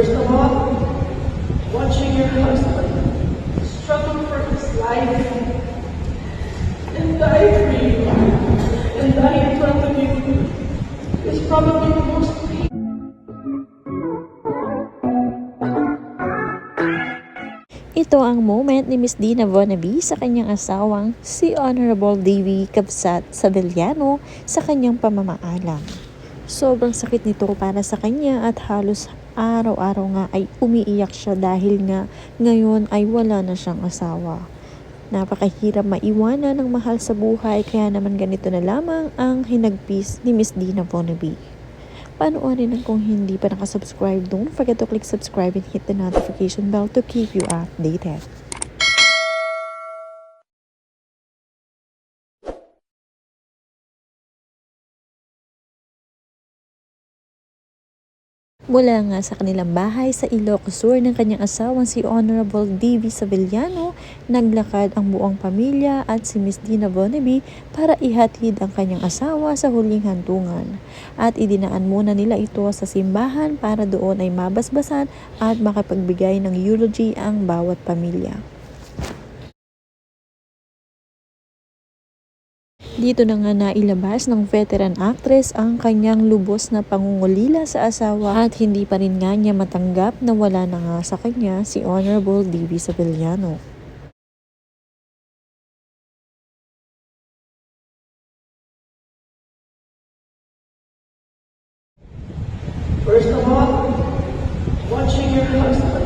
First of all, watching your husband struggle for his life and die for you and die in front of you is probably the most Ito ang moment ni Miss Dina Bonaby sa kanyang asawang si Honorable Davy Cabsat Sabellano sa kanyang pamamaalam. Sobrang sakit nito para sa kanya at halos araw-araw nga ay umiiyak siya dahil nga ngayon ay wala na siyang asawa. Napakahirap maiwanan ng mahal sa buhay kaya naman ganito na lamang ang hinagpis ni Miss Dina Bonaby. Panoorin ang kung hindi pa nakasubscribe, don't forget to click subscribe and hit the notification bell to keep you updated. Mula nga sa kanilang bahay sa Ilocos Sur ng kanyang asawang si Honorable D.V. Savillano, naglakad ang buong pamilya at si Miss Dina Bonaby para ihatid ang kanyang asawa sa huling hantungan. At idinaan muna nila ito sa simbahan para doon ay mabasbasan at makapagbigay ng eulogy ang bawat pamilya. Dito na nga nailabas ng veteran actress ang kanyang lubos na pangungulila sa asawa at hindi pa rin nga niya matanggap na wala na nga sa kanya si Honorable D.V. Savillano. First of all, watching your husband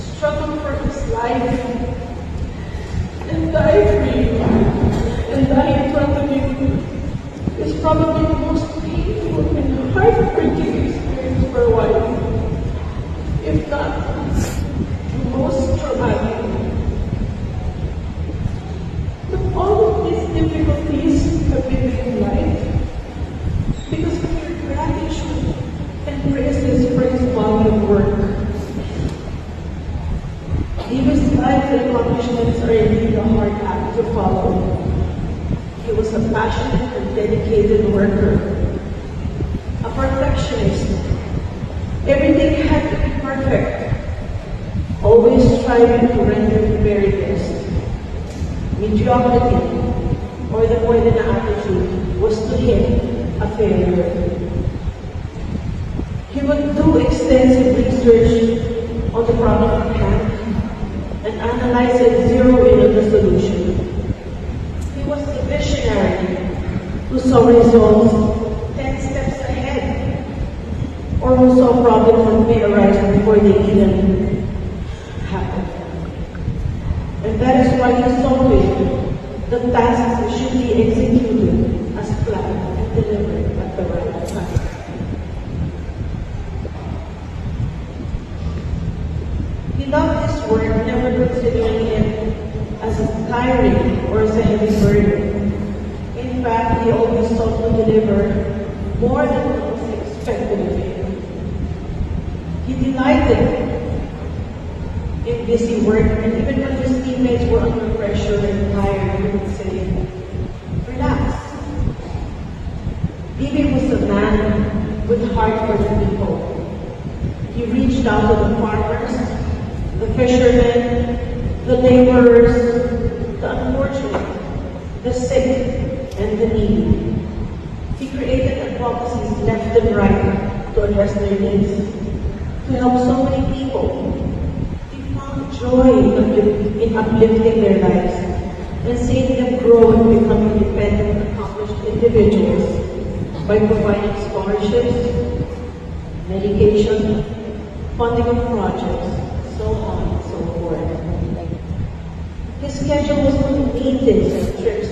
struggle for his life and die for you and die is probably the most painful and heartbreaking experience for a wife, if not the most traumatic. But all of these difficulties have been in life because of your gratitude and praises for his body of work. Life and accomplishments are indeed a hard act to follow. A passionate and dedicated worker, a perfectionist. Everything had to be perfect, always striving to render the very best. Mediocrity, or the more than attitude, was to him a failure. He would do extensive research on the problem at hand and analyze it zero in on the solution. He was the visionary saw results 10 steps ahead or saw problems may arise before they even happen. And that is why he saw it, the tasks should be executed as planned and delivered at the right time. He loved his work, never considering it as a tiring or as a heavy burden. In fact, he always sought to deliver more than what was expected of him. He delighted in busy work, and even when his teammates were under pressure and tired, he would say, Relax. Bibi was a man with heart for the people. He reached out to the farmers, the fishermen, the laborers, the unfortunate, the sick, and the needy. He created advocacies left and right to address their needs, to help so many people. He found joy in uplifting their lives and seeing them grow and become independent, accomplished individuals by providing scholarships, medication, funding of projects, so on and so forth. His schedule was full of meetings trips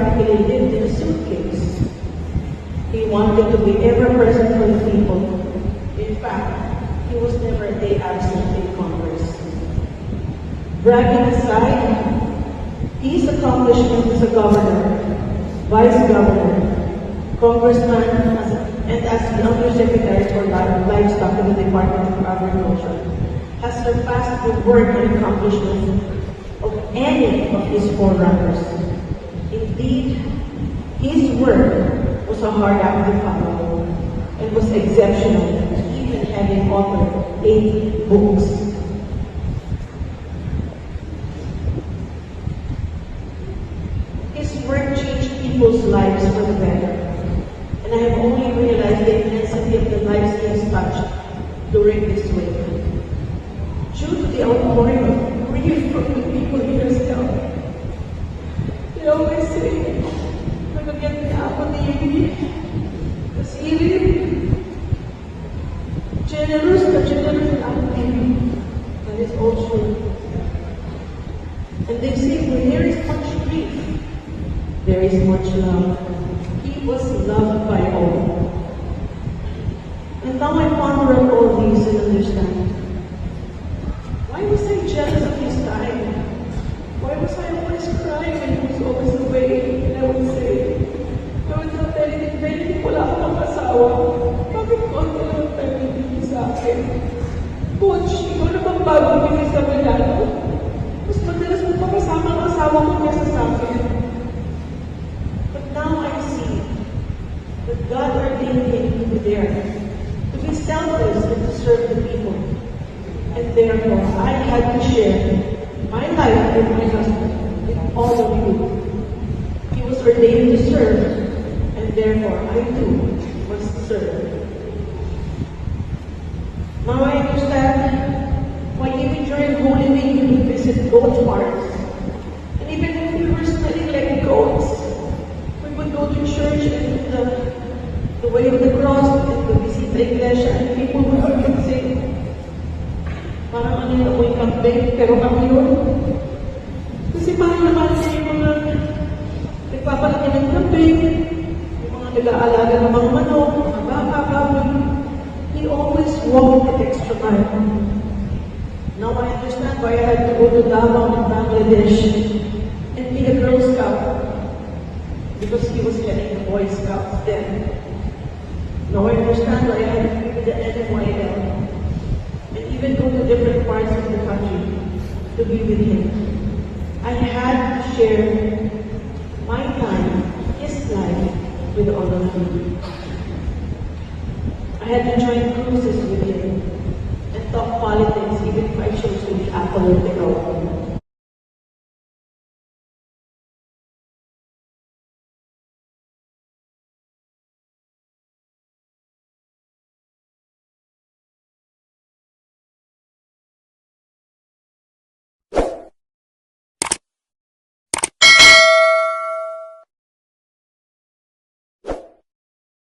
that he lived in a suitcase. He wanted to be ever present for the people. In fact, he was never a day absent in Congress. Bragging aside, his accomplishments as a governor, vice governor, congressman, and as the undersecretary for Li- livestock in the Department of Agriculture, has surpassed the work and accomplishments of any of his forerunners. Indeed, his work was a hard act to follow and was exceptional, even having authored eight books. His work changed people's lives for the better, and I have only realized the intensity of the lives he has touched during this week. Due to the outpouring of grief from the people he there is much grief, there is much love. He was loved serve the people. And therefore, I had to share my life with my husband, with all of you. He was ordained to serve, and therefore I too must serve. Now I understand why even during Holy Week we visit goat farms. And even if we were smelling like goats, we would go to church and the, the way of the cross and to visit the iglesia yung amoy kambing, pero kami yun. Kasi parang naman niya yung mga nagpapalaki ng kambing, yung mga nag-aalaga ng mga manok, mga baka, baboy. He always walked the extra mile. Now I understand why I had to go to Davao in Bangladesh and be a Girl Scout because he was heading the Boy Scouts then. Now I understand why I had to be the and even go to different parts of the country to be with him. I had to share my time, his life, with all of you. I had to join cruises with him and talk politics even if I chose to be apolitical.